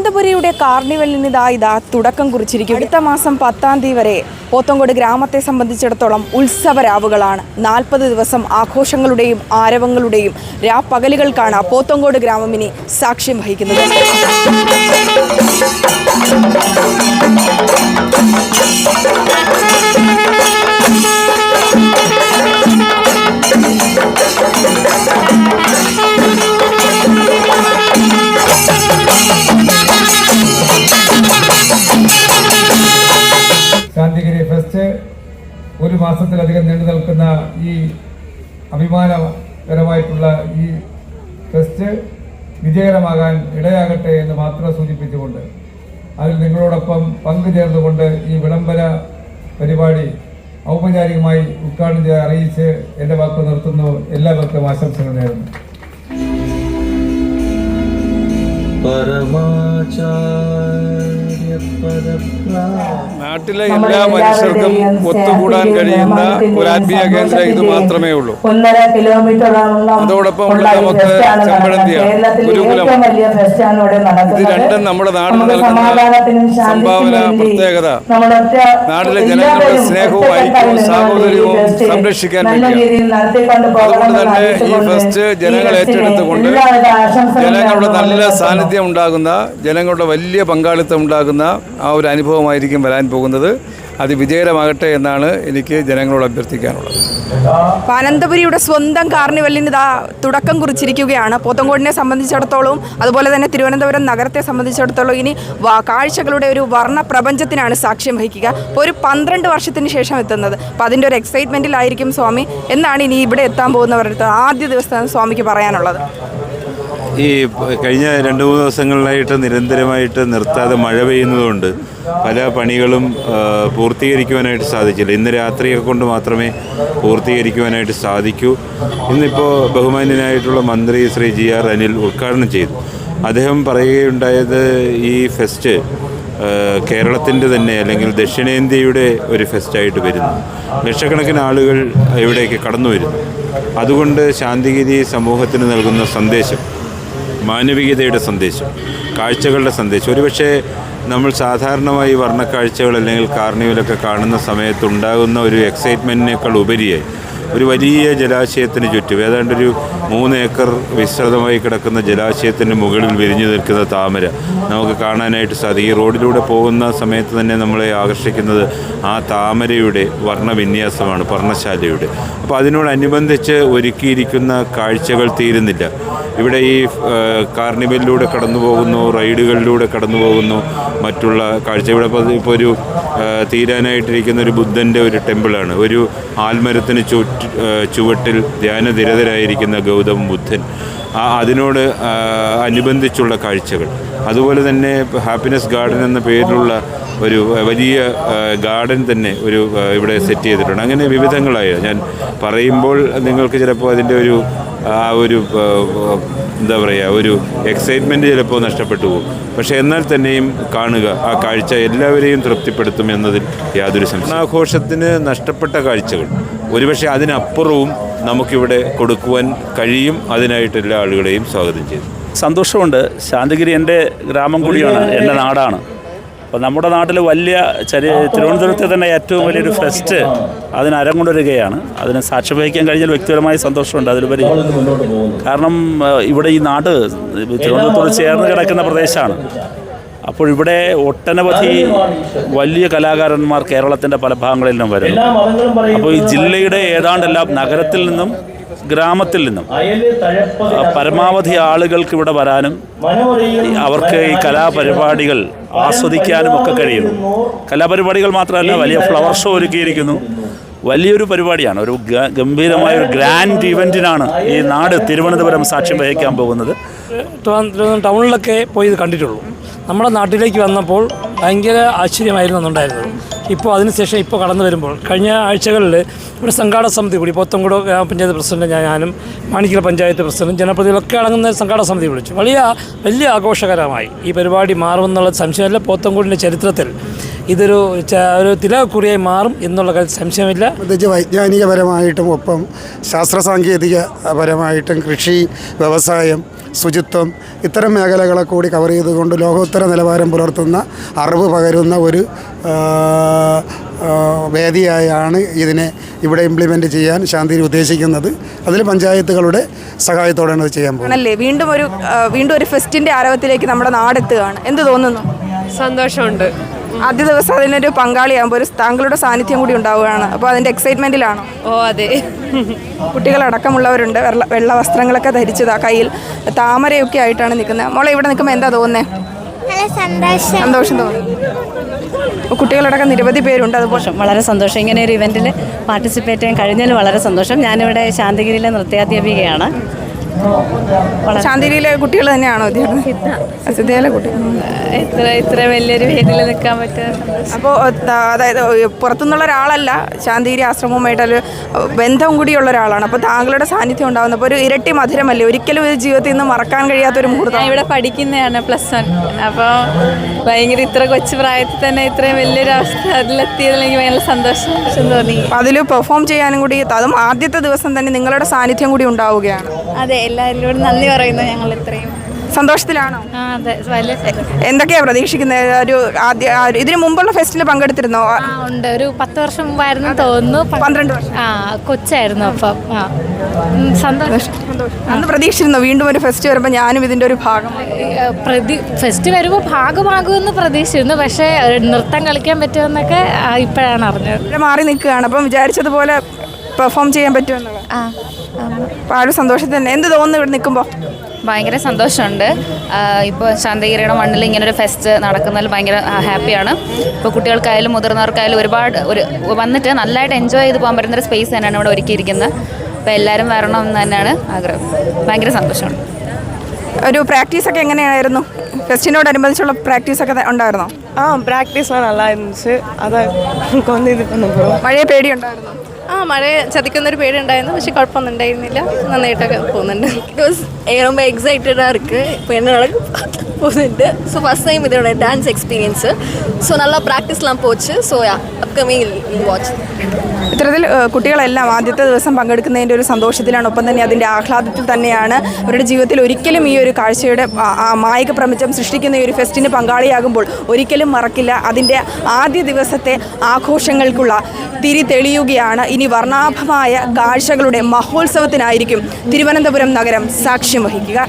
അനന്തപുരിയുടെ കാർണിവലിന് ഇതാ ഇതാ തുടക്കം കുറിച്ചിരിക്കും. അടുത്ത മാസം പത്താം തീയതി വരെ പോത്തങ്കോട് ഗ്രാമത്തെ സംബന്ധിച്ചിടത്തോളം ഉത്സവരാവുകളാണ്. നാൽപ്പത് ദിവസം ആഘോഷങ്ങളുടെയും ആരവങ്ങളുടെയും രാപ്പകലുകൾക്കാണ് പോത്തങ്കോട് ഗ്രാമം ഇനി സാക്ഷ്യം വഹിക്കുന്നത്. ഒരു മാസത്തിലധികം നീണ്ടു നിൽക്കുന്ന ഈ അഭിമാനകരമായിട്ടുള്ള ഈ ടെസ്റ്റ് വിജയകരമാകാൻ ഇടയാകട്ടെ എന്ന് മാത്രം സൂചിപ്പിച്ചുകൊണ്ട് അതിൽ നിങ്ങളോടൊപ്പം പങ്കുചേർന്നുകൊണ്ട് ഈ വിളംബര പരിപാടി ഔപചാരികമായി ഉദ്ഘാടനം ചെയ്ത് അറിയിച്ച് എന്റെ വാക്ക് നിർത്തുന്നു. എല്ലാവർക്കും ആശംസകൾ നേരുന്നു. നാട്ടിലെ എല്ലാ മനുഷ്യർക്കും ഒത്തുകൂടാൻ കഴിയുന്ന ഒരു ആത്മീയ കേന്ദ്രം ഇത് മാത്രമേ ഉള്ളൂ. ഒന്നര കിലോമീറ്റർ അതോടൊപ്പം നമുക്ക് ചെമ്പഴന്തിയാണ്, ഗുരുകുലം. ഇത് രണ്ടും നമ്മുടെ നാടിന് നൽകുന്ന സംഭാവന പ്രത്യേകത. നാട്ടിലെ ജനങ്ങളുടെ സ്നേഹവും ഐക്യവും സാഹോദര്യവും സംരക്ഷിക്കാൻ അതുകൊണ്ട് തന്നെ ഈ ഫെസ്റ്റ് ജനങ്ങൾ ഏറ്റെടുത്തുകൊണ്ട് ജനങ്ങളുടെ നല്ല സാന്നിധ്യം ഉണ്ടാകുന്ന ജനങ്ങളുടെ വലിയ പങ്കാളിത്തം ഉണ്ടാകുന്ന ആ ഒരു അനുഭവമായിരിക്കും വരാൻ പോകുന്നത്. അത് വിജയകരമാകട്ടെ എന്നാണ് എനിക്ക് ജനങ്ങളോട് അഭ്യർത്ഥിക്കാനുള്ളത്. അനന്തപുരിയുടെ സ്വന്തം കാർണിവലിന് ഇതാ തുടക്കം കുറിച്ചിരിക്കുകയാണ്. പോത്തങ്കോടിനെ സംബന്ധിച്ചിടത്തോളം അതുപോലെ തന്നെ തിരുവനന്തപുരം നഗരത്തെ സംബന്ധിച്ചിടത്തോളം ഇനി കാഴ്ചകളുടെ ഒരു വർണ പ്രപഞ്ചത്തിനാണ് സാക്ഷ്യം വഹിക്കുക. ഒരു പന്ത്രണ്ട് വർഷത്തിന് ശേഷം എത്തുന്നത്. അപ്പോൾ അതിന്റെ ഒരു എക്സൈറ്റ്മെന്റിലായിരിക്കും സ്വാമി. എന്നാണ് ഇനി ഇവിടെ എത്താൻ പോകുന്നവരുടെ ആദ്യ ദിവസം സ്വാമിക്ക് പറയാനുള്ളത്. ഈ കഴിഞ്ഞ രണ്ട് മൂന്ന് ദിവസങ്ങളിലായിട്ട് നിരന്തരമായിട്ട് നിർത്താതെ മഴ പെയ്യുന്നതുകൊണ്ട് പല പണികളും പൂർത്തീകരിക്കുവാനായിട്ട് സാധിച്ചില്ല. ഇന്ന് രാത്രിയെ കൊണ്ട് മാത്രമേ പൂർത്തീകരിക്കുവാനായിട്ട് സാധിക്കൂ. ഇന്നിപ്പോൾ ബഹുമാന്യനായിട്ടുള്ള മന്ത്രി ശ്രീ ജി ആർ അനിൽ ഉദ്ഘാടനം ചെയ്തു. അദ്ദേഹം പറയുകയുണ്ടായത് ഈ ഫെസ്റ്റ് കേരളത്തിന്റെ തന്നെ അല്ലെങ്കിൽ ദക്ഷിണേന്ത്യയുടെ ഒരു ഫെസ്റ്റായിട്ട് വരുന്നു. ലക്ഷക്കണക്കിന് ആളുകൾ ഇവിടേക്ക് കടന്നു വരുന്നു. അതുകൊണ്ട് ശാന്തിഗിരി സമൂഹത്തിന് നൽകുന്ന സന്ദേശം മാനവികതയുടെ സന്ദേശം കാഴ്ചകളുടെ സന്ദേശം. ഒരുപക്ഷെ നമ്മൾ സാധാരണമായി വർണക്കാഴ്ചകൾ അല്ലെങ്കിൽ കാർണിവലൊക്കെ കാണുന്ന സമയത്തുണ്ടാകുന്ന ഒരു എക്സൈറ്റ്മെന്റിനേക്കാൾ ഉപരിയായി ഒരു വലിയ ജലാശയത്തിന് ചുറ്റും ഏതാണ്ട് ഒരു മൂന്ന് ഏക്കർ വിസ്തൃതമായി കിടക്കുന്ന ജലാശയത്തിന് മുകളിൽ വിരിഞ്ഞു നിൽക്കുന്ന താമര. നമുക്ക് കാണാനായിട്ട് സാധിക്കും. ഈ റോഡിലൂടെ പോകുന്ന സമയത്ത് തന്നെ നമ്മളെ ആകർഷിക്കുന്നത് ആ താമരയുടെ വർണവിന്യാസമാണ് പർണശാലയുടെ അപ്പോൾ അതിനോടനുബന്ധിച്ച് ഒരുക്കിയിരിക്കുന്ന കാഴ്ചകൾ തീരുന്നില്ല. ഇവിടെ ഈ കാർണിവലിലൂടെ കടന്നു പോകുന്നു റൈഡുകളിലൂടെ കടന്നു പോകുന്നു മറ്റുള്ള കാഴ്ച ഇവിടെ ഇപ്പോൾ ഒരു തീരാനായിട്ടിരിക്കുന്ന ഒരു ബുദ്ധന്റെ ഒരു ടെമ്പിളാണ്. ഒരു ആൽമരത്തിന് ചുറ്റ് ചുവട്ടിൽ ധ്യാനനിരതരായിരിക്കുന്ന ഗൗതമ ബുദ്ധൻ. ആ അതിനോട് അനുബന്ധിച്ചുള്ള കാഴ്ചകൾ. അതുപോലെ തന്നെ ഹാപ്പിനെസ് ഗാർഡൻ എന്ന പേരിലുള്ള ഒരു വലിയ ഗാർഡൻ തന്നെ ഒരു ഇവിടെ സെറ്റ് ചെയ്തിട്ടുണ്ട്. അങ്ങനെ വിവിധങ്ങളായ ഞാൻ പറയുമ്പോൾ നിങ്ങൾക്ക് ചിലപ്പോൾ അതിന്റെ ഒരു ആ ഒരു എന്താ പറയുക ഒരു എക്സൈറ്റ്മെന്റ് ചിലപ്പോൾ നഷ്ടപ്പെട്ടു പോകും. പക്ഷേ എന്നാൽ തന്നെയും കാണുക ആ കാഴ്ച എല്ലാവരെയും തൃപ്തിപ്പെടുത്തും എന്നതിൽ യാതൊരു സംശയം ആഘോഷത്തിന് നഷ്ടപ്പെട്ട കാഴ്ചകൾ. ഒരുപക്ഷെ അതിനപ്പുറവും നമുക്കിവിടെ കൊടുക്കുവാൻ കഴിയും. അതിനായിട്ട് എല്ലാ ആളുകളെയും സ്വാഗതം ചെയ്തു. സന്തോഷമുണ്ട്. ശാന്തിഗിരി എന്റെ ഗ്രാമം കൂടിയാണ്. എന്റെ നാടാണ്. അപ്പോൾ നമ്മുടെ നാട്ടിൽ വലിയ ചരി തിരുവനന്തപുരത്തെ തന്നെ ഏറ്റവും വലിയൊരു ഫെസ്റ്റ് അതിന് കൊണ്ടുവരികയാണ് അതിന് സാക്ഷ്യം വഹിക്കാൻ കഴിഞ്ഞാൽ വ്യക്തിപരമായ സന്തോഷമുണ്ട് അതിലുപരി. കാരണം ഇവിടെ ഈ നാട് തിരുവനന്തപുരത്തോട് ചേർന്ന് കിടക്കുന്ന പ്രദേശമാണ്. അപ്പോൾ ഇവിടെ ഒട്ടനവധി വലിയ കലാകാരന്മാർ കേരളത്തിന്റെ പല ഭാഗങ്ങളിൽ നിന്നും വരുന്നു. അപ്പോൾ ഈ ജില്ലയുടെ ഏതാണ്ടെല്ലാം നഗരത്തിൽ നിന്നും ഗ്രാമത്തിൽ നിന്നും പരമാവധി ആളുകൾക്ക് ഇവിടെ വരാനും അവർക്ക് ഈ കലാപരിപാടികൾ ആസ്വദിക്കാനും ഒക്കെ കഴിയുന്നു. കലാപരിപാടികൾ മാത്രമല്ല വലിയ ഫ്ലവർ ഷോ ഒരുക്കിയിരിക്കുന്നു. വലിയൊരു പരിപാടിയാണ്. ഒരു ഗംഭീരമായ ഒരു ഗ്രാൻഡ് ഇവന്റിനാണ് ഈ നാട് തിരുവനന്തപുരം സാക്ഷ്യം വഹിക്കാൻ പോകുന്നത്. ടൗണിലൊക്കെ പോയി ഇത് കണ്ടിട്ടുള്ളൂ. നമ്മുടെ നാട്ടിലേക്ക് വന്നപ്പോൾ ഭയങ്കര ആശ്ചര്യമായിരുന്നു ഉണ്ടായിരുന്നത് ഇപ്പോൾ അതിനുശേഷം ഇപ്പോൾ കടന്നു വരുമ്പോൾ കഴിഞ്ഞ ആഴ്ചകളിൽ ഇവിടെ സംഘാടക സമിതി കൂടി പോത്തംകുട ഗ്രാമപഞ്ചായത്ത് പ്രസിഡന്റ് ഞാനും മാണിക്കൽ പഞ്ചായത്ത് പ്രസിഡന്റ് ജനപ്രതിനിധികളൊക്കെ അടങ്ങുന്ന സംഘാടക സമിതി വിളിച്ചു. വലിയ വലിയ ആഘോഷകരമായി ഈ പരിപാടി മാറുമെന്നുള്ള സംശയമല്ല പോത്തംകുടിന്റെ ചരിത്രത്തിൽ. ഇതൊരു ഒരു തിലകുറിയായി മാറും എന്നുള്ള കാര്യം സംശയമില്ല. പ്രത്യേകിച്ച് വൈജ്ഞാനികപരമായിട്ടും ഒപ്പം ശാസ്ത്ര സാങ്കേതിക പരമായിട്ടും കൃഷി വ്യവസായം ശുചിത്വം ഇത്തരം മേഖലകളെ കൂടി കവർ ചെയ്തുകൊണ്ട് ലോകോത്തര നിലവാരം പുലർത്തുന്ന അറിവ് പകരുന്ന ഒരു വേദിയായാണ് ഇതിനെ ഇവിടെ ഇംപ്ലിമെന്റ് ചെയ്യാൻ ശാന്തിയിൽ ഉദ്ദേശിക്കുന്നത്. അതിൽ പഞ്ചായത്തുകളുടെ സഹായത്തോടെയാണ് അത് ചെയ്യാൻ പോകുന്നത്. ആണല്ലേ? വീണ്ടും ഒരു വീണ്ടും ഒരു ഫെസ്റ്റിന്റെ ആരവത്തിലേക്ക് നമ്മുടെ നാടെത്തുകയാണ്. എന്ത് തോന്നുന്നു? സന്തോഷമുണ്ട്. ആദ്യ ദിവസം അതിനൊരു പങ്കാളിയാകുമ്പോൾ ഒരു താങ്കളുടെ സാന്നിധ്യം കൂടി ഉണ്ടാവുകയാണ്. അപ്പോൾ അതിന്റെ എക്സൈറ്റ്മെന്റിലാണോ ഓ അതെ. കുട്ടികളടക്കമുള്ളവരുണ്ട്. വെള്ള വെള്ള വസ്ത്രങ്ങളൊക്കെ ധരിച്ചതാ കയ്യിൽ. താമരയൊക്കെ ആയിട്ടാണ് നിൽക്കുന്നത്. മോളെ ഇവിടെ നിൽക്കുമ്പോൾ എന്താ തോന്നുന്നത് നല്ല സന്തോഷം. സന്തോഷം തോന്നുന്നു. കുട്ടികളടക്കം നിരവധി പേരുണ്ട്. അതുപോലെ വളരെ സന്തോഷം. ഇങ്ങനെ ഒരു ഇവന്റിൽ പാർട്ടിസിപ്പേറ്റ് ചെയ്യാൻ കഴിഞ്ഞതിൽ വളരെ സന്തോഷം. ഞാനിവിടെ ശാന്തിഗിരിയിലെ നൃത്യാധ്യാപികയാണ്. ശാന്തിരിയിലെ കുട്ടികൾ തന്നെയാണോ സിദ്ധയിലെ കുട്ടികൾ ഇത്ര ഇത്ര വലിയൊരു വേദിയിൽ നിൽക്കാൻ പറ്റുക അപ്പോൾ അതായത് പുറത്തുനിന്നുള്ള ഒരാളല്ല ശാന്തിരി ആശ്രമവുമായിട്ടൊരു ബന്ധം കൂടിയുള്ള ഒരാളാണ്. അപ്പോൾ താങ്കളുടെ സാന്നിധ്യം ഉണ്ടാകുന്നത് അപ്പോൾ ഒരു ഇരട്ടി മധുരമല്ലേ? ഒരിക്കലും ഒരു ജീവിതത്തിൽ നിന്ന് മറക്കാൻ കഴിയാത്ത ഒരു മുഹൂർത്തം ഇവിടെ പഠിക്കുന്നതാണ് പ്ലസ് വൺ. അപ്പോൾ ഭയങ്കര ഇത്ര കൊച്ചു പ്രായത്തിൽ തന്നെ ഇത്രയും വലിയൊരു അവസ്ഥ അതിലെത്തിയതിൽ എനിക്ക് ഭയങ്കര സന്തോഷം. തോന്നി. അതിൽ പെർഫോം ചെയ്യാനും കൂടി അതും ആദ്യത്തെ ദിവസം തന്നെ നിങ്ങളുടെ സാന്നിധ്യം കൂടി ഉണ്ടാവുകയാണ്. അതെ എല്ലാവരും നന്ദി പറയുന്നു ഞങ്ങൾ ഇത്രയും. സന്തോഷത്തിലാണോ? എന്തൊക്കെയാ പ്രതീക്ഷിക്കുന്നത്? ഒരു ആദ്യ ഇതിനു മുമ്പുള്ള ഫെസ്റ്റിൽ പങ്കെടുത്തിരുന്നോ? ഉണ്ട്. ഒരു പത്ത് വർഷം മുമ്പായിരുന്നു തോന്നുന്നു. പന്ത്രണ്ട് വർഷം. ആ കൊച്ചായിരുന്നു അപ്പം. സന്തോഷം. അന്ന് പ്രതീക്ഷിച്ചിരുന്നു? വീണ്ടും ഒരു ഫെസ്റ്റ് വരുമ്പോൾ ഞാനും ഇതിന്റെ ഒരു ഭാഗം പ്രതി ഫെസ്റ്റ് വരുമ്പോൾ ഭാഗമാകുമെന്ന് പ്രതീക്ഷിച്ചിരുന്നു. പക്ഷേ നൃത്തം കളിക്കാൻ പറ്റുമെന്നൊക്കെ ഇപ്പോഴാണ് അറിഞ്ഞത്. മാറി നിൽക്കുകയാണ്. അപ്പം വിചാരിച്ചതുപോലെ പെർഫോം ചെയ്യാൻ പറ്റുമെന്നുള്ളത്. ആ അപ്പോൾ ആ ഒരു സന്തോഷത്തിൽ തന്നെ. എന്ത് തോന്നുന്നു ഇവിടെ നിൽക്കുമ്പോൾ ഭയങ്കര സന്തോഷമുണ്ട്. ഇപ്പോൾ ശാന്തഗിരിയുടെ മണ്ണിൽ ഇങ്ങനൊരു ഫെസ്റ്റ് നടക്കുന്നതിൽ ഭയങ്കര ഹാപ്പിയാണ് ഇപ്പോൾ കുട്ടികൾക്കായാലും മുതിർന്നവർക്കായാലും ഒരുപാട് ഒരു വന്നിട്ട് നല്ലതായിട്ട് എൻജോയ് ചെയ്ത് പോകാൻ പറ്റുന്നൊരു സ്പേസ് തന്നെയാണ് ഇവിടെ ഒരുക്കിയിരിക്കുന്നത്. അപ്പോൾ എല്ലാവരും വരണം എന്ന് തന്നെയാണ് ആഗ്രഹം. ഭയങ്കര സന്തോഷമാണ്. ഒരു പ്രാക്ടീസൊക്കെ എങ്ങനെയായിരുന്നു? ഫെസ്റ്റിനോടനുബന്ധിച്ചുള്ള പ്രാക്ടീസൊക്കെ ഉണ്ടായിരുന്നോ? ആ പ്രാക്ടീസ് നല്ലായിരുന്നു അത് മഴയെ പേടിയുണ്ടായിരുന്നു? ആ മഴ ചതിക്കുന്നൊരു പേടിയുണ്ടായിരുന്നു പക്ഷെ കുഴപ്പമൊന്നും ഉണ്ടായിരുന്നില്ല നന്നായിട്ടൊക്കെ പോകുന്നുണ്ട് ബിക്കോസ് ரொம்ப எக்ஸைட்டடாக இருக்குது இப்போ என்ன நடக்க போகுதுன்ட்டு ஸோ ஃபஸ்ட் டைம் இதோட டான்ஸ் எக்ஸ்பீரியன்ஸு ஸோ நல்லா ப்ராக்டிஸ்லாம் போச்சு ஸோ அப்கமிங் வாட்ச் ഇത്തരത്തിൽ കുട്ടികളെല്ലാം ആദ്യത്തെ ദിവസം പങ്കെടുക്കുന്നതിന്റെ ഒരു സന്തോഷത്തിലാണ്. ഒപ്പം തന്നെ അതിന്റെ ആഹ്ലാദത്തിൽ തന്നെയാണ് അവരുടെ ജീവിതത്തിൽ ഒരിക്കലും ഈ ഒരു കാഴ്ചയുടെ മായിക പ്രപഞ്ചം സൃഷ്ടിക്കുന്ന ഈ ഒരു ഫെസ്റ്റിന് പങ്കാളിയാകുമ്പോൾ ഒരിക്കലും മറക്കില്ല. അതിന്റെ ആദ്യ ദിവസത്തെ ആഘോഷങ്ങൾക്കുള്ള തിരി തെളിയുകയാണ്. ഇനി വർണാഭമായ കാഴ്ചകളുടെ മഹോത്സവത്തിനായിരിക്കും തിരുവനന്തപുരം നഗരം സാക്ഷ്യം വഹിക്കുക.